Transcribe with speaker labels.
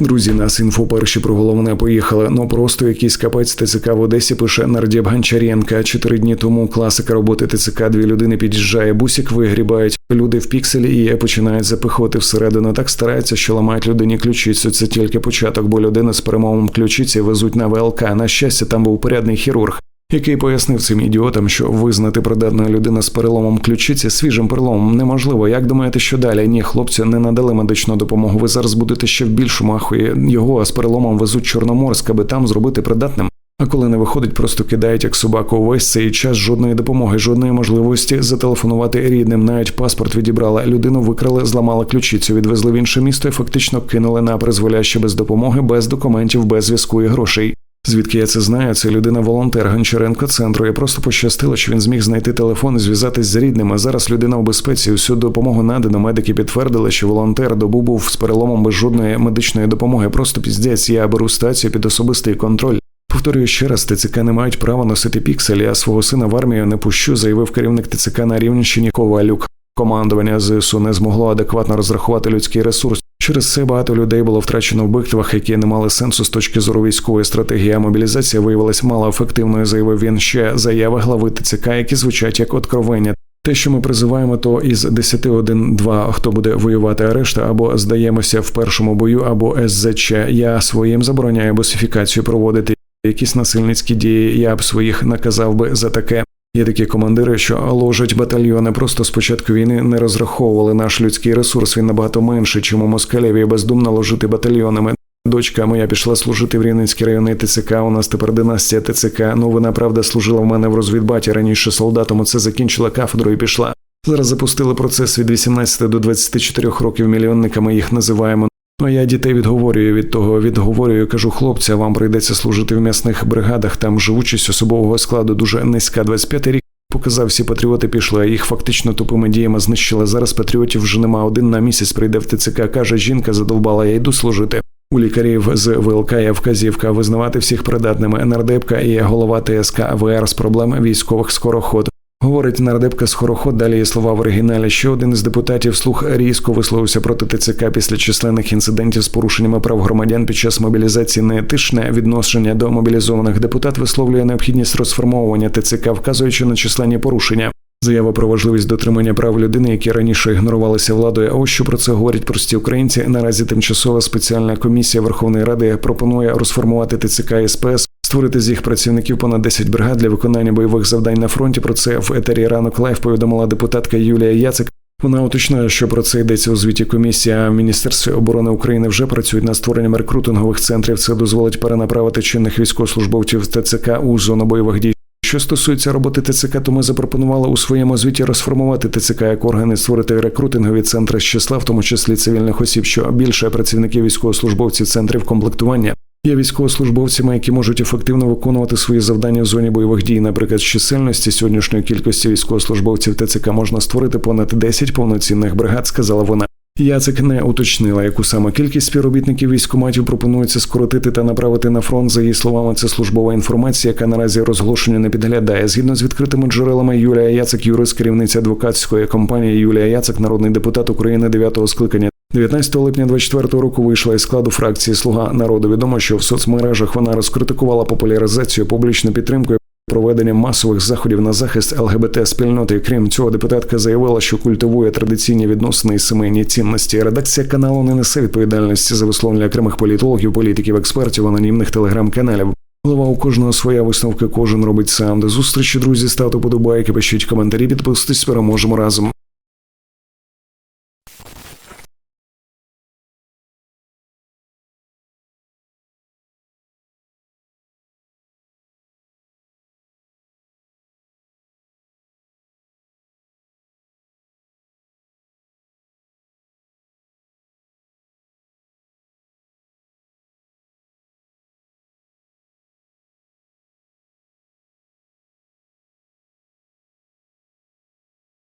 Speaker 1: Друзі, нас інфо перші про головне поїхали. Ну просто якийсь капець ТЦК в Одесі пише Нардєб Гончаренка. Чотири дні тому класика роботи ТЦК. Дві людини під'їжджає, бусик вигрібають. Люди в пікселі і починають запихувати всередину. Так стараються, що ламають людині ключицю. Це тільки початок, бо людина з перемовом ключиці везуть на ВЛК. На щастя, там був порядний хірург. Який пояснив цим ідіотам, що визнати придатною людина з переломом ключиці свіжим переломом неможливо. Як думаєте, що далі? Ні, хлопці не надали медичну допомогу. Ви зараз будете ще в більшому ахуї. Його з переломом везуть Чорноморськ, аби там зробити придатним. А коли не виходить, просто кидають як собаку увесь цей час жодної допомоги, жодної можливості зателефонувати рідним. Навіть паспорт відібрала. Людину викрали, зламали ключицю, відвезли в інше місто і фактично кинули на призволяще без допомоги, без документів, без зв'язку і грошей. Звідки я це знаю? Це людина волонтер Гончаренко центру. Я просто пощастило, що він зміг знайти телефон і зв'язатись з рідними. Зараз людина в безпеці. Усю допомогу надано. Медики підтвердили, що волонтер добу був з переломом без жодної медичної допомоги. Просто піздець. Я беру стацію під особистий контроль. Повторюю ще раз, ТЦК не мають права носити пікселі, а свого сина в армію не пущу, заявив керівник ТЦК на Рівненщині Ковалюк. Командування ЗСУ не змогло адекватно розрахувати людський ресурс. Через це багато людей було втрачено в битвах, які не мали сенсу з точки зору військової стратегії. А мобілізація виявилась малоефективною, заявив він ще заяви глави ТЦК, які звучать як откровення. Те, що ми призиваємо, то із 10 один два хто буде воювати, а або здаємося в першому бою, або СЗЧ. Я своїм забороняю босифікацію проводити якісь насильницькі дії. Я б своїх наказав би за таке. Є такі командири, що ложать батальйони. Просто з початку війни не розраховували наш людський ресурс. Він набагато менший, чим у Москалєві бездумно ложити батальйонами. Дочка моя пішла служити в Рівненський районний ТЦК. У нас тепер династія ТЦК. Ну вона правда служила в мене в розвідбаті раніше солдатом. Оце закінчила кафедру і пішла. Зараз запустили процес від 18 до 24 років. Мільйонниками їх називаємо. Ну, я дітей відговорюю від того, відговорюю, кажу, хлопця, вам прийдеться служити в м'ясних бригадах. Там живучість особового складу дуже низька. 25 рік показав, всі патріоти пішли, а їх фактично тупими діями знищили. Зараз патріотів вже нема. Один на місяць прийде в ТЦК. каже, жінка задовбала, я йду служити. У лікарів з ВЛК є вказівка визнавати всіх придатними нардепка і голова ТСК АВР з проблем військових скороход. Говорить нардепка Скороход, далі є слова в оригіналі. Ще один із депутатів слух різко висловився проти ТЦК після численних інцидентів з порушеннями прав громадян під час мобілізації. Неетичне відношення до мобілізованих депутат висловлює необхідність розформовування ТЦК, вказуючи на численні порушення. Заява про важливість дотримання прав людини, які раніше ігнорувалися владою. А ось що про це говорять прості українці. Наразі тимчасова спеціальна комісія Верховної Ради пропонує розформувати ТЦК СПС, створити з їх працівників понад 10 бригад для виконання бойових завдань на фронті. Про це в етері ранок лайф повідомила депутатка Юлія Яцик. Вона уточнює, що про це йдеться у звіті комісії. А в Міністерстві оборони України вже працюють над створенням рекрутингових центрів. Це дозволить перенаправити чинних військовослужбовців ТЦК у зону бойових дій. Що стосується роботи ТЦК, то ми запропонували у своєму звіті розформувати ТЦК як органи, створити рекрутингові центри з числа, в тому числі цивільних осіб, що більше працівників військовослужбовців центрів комплектування. Є військовослужбовцями, які можуть ефективно виконувати свої завдання в зоні бойових дій. Наприклад, з чисельності сьогоднішньої кількості військовослужбовців ТЦК можна створити понад 10 повноцінних бригад, сказала вона. Яцик не уточнила, яку саме кількість співробітників військкоматів пропонується скоротити та направити на фронт. За її словами, це службова інформація, яка наразі розголошення не підглядає. Згідно з відкритими джерелами, Юлія Яцик, юрист, керівниця адвокатської компанії Юлія Яцик, народний депутат України 9-го скликання. 19 липня 24 року вийшла із складу фракції Слуга народу. Відомо, що в соцмережах вона розкритикувала популяризацію публічну підтримку проведення масових заходів на захист ЛГБТ спільноти. Крім цього, депутатка заявила, що культивує традиційні відносини і сімейні цінності. Редакція каналу не несе відповідальності за висловлення окремих політологів, політиків, експертів, анонімних телеграм-каналів. Голова у кожного своя висновка, кожен робить сам. До зустрічі, друзі, ставте подобайки, пишіть коментарі, підписуйтесь, переможемо разом.